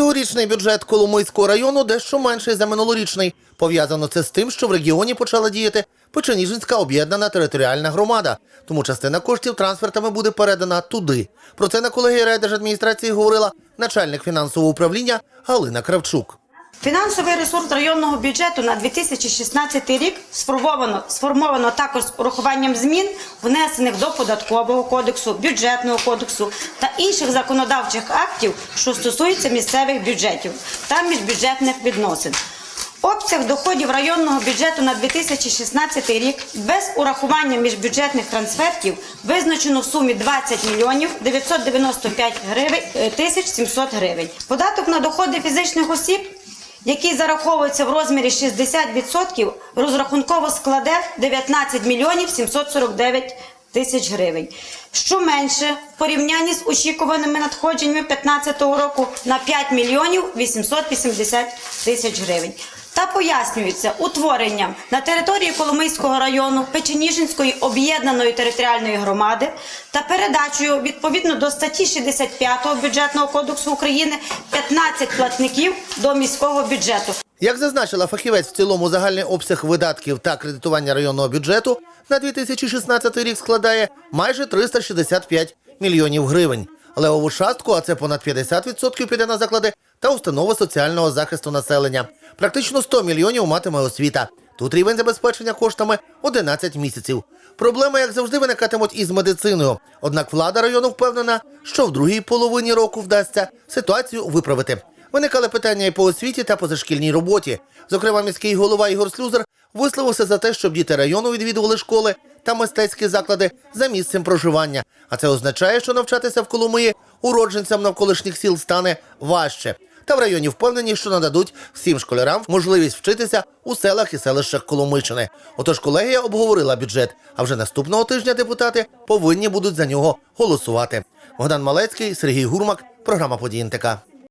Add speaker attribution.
Speaker 1: Цьогорічний бюджет Коломийського району дещо менший за минулорічний. Пов'язано це з тим, що в регіоні почала діяти Печеніжинська об'єднана територіальна громада. Тому частина коштів трансфертами буде передана туди. Про це на колегії райдержадміністрації говорила начальник фінансового управління Галина Кравчук.
Speaker 2: Фінансовий ресурс районного бюджету на 2016 рік сформовано, сформовано також з урахуванням змін, внесених до податкового кодексу, бюджетного кодексу та інших законодавчих актів, що стосуються місцевих бюджетів та міжбюджетних відносин. Обсяг доходів районного бюджету на 2016 рік без урахування міжбюджетних трансфертів визначено в сумі 20 мільйонів 995 гривень, е, тисяч 700 гривень. Податок на доходи фізичних осіб який зараховується в розмірі 60%, розрахунково складе 19 мільйонів 749 тисяч гривень, що менше в порівнянні з очікуваними надходженнями 2015 року на 5 мільйонів 880 тисяч гривень. Та пояснюється утворенням на території Коломийського району Печеніжинської об'єднаної територіальної громади та передачею відповідно до статті 65 бюджетного кодексу України 15 платників до міського бюджету.
Speaker 1: Як зазначила фахівець, в цілому загальний обсяг видатків та кредитування районного бюджету на 2016 рік складає майже 365 мільйонів гривень. Левову частку, а це понад 50% піде на заклади та установи соціального захисту населення. Практично 100 мільйонів матиме освіта. Тут рівень забезпечення коштами 11 місяців. Проблеми, як завжди, виникатимуть із медициною. Однак влада району впевнена, що в другій половині року вдасться ситуацію виправити. Виникали питання і по освіті та позашкільній роботі. Зокрема, міський голова Ігор Слюзер висловився за те, щоб діти району відвідували школи та мистецькі заклади за місцем проживання. А це означає, що навчатися в Коломиї уродженцям навколишніх сіл стане важче. Та в районі впевнені, що нададуть всім школярам можливість вчитися у селах і селищах Коломичини. Отож, колегія обговорила бюджет. А вже наступного тижня депутати повинні будуть за нього голосувати. Богдан Малецький, Сергій Гурмак, програма «Події НТК».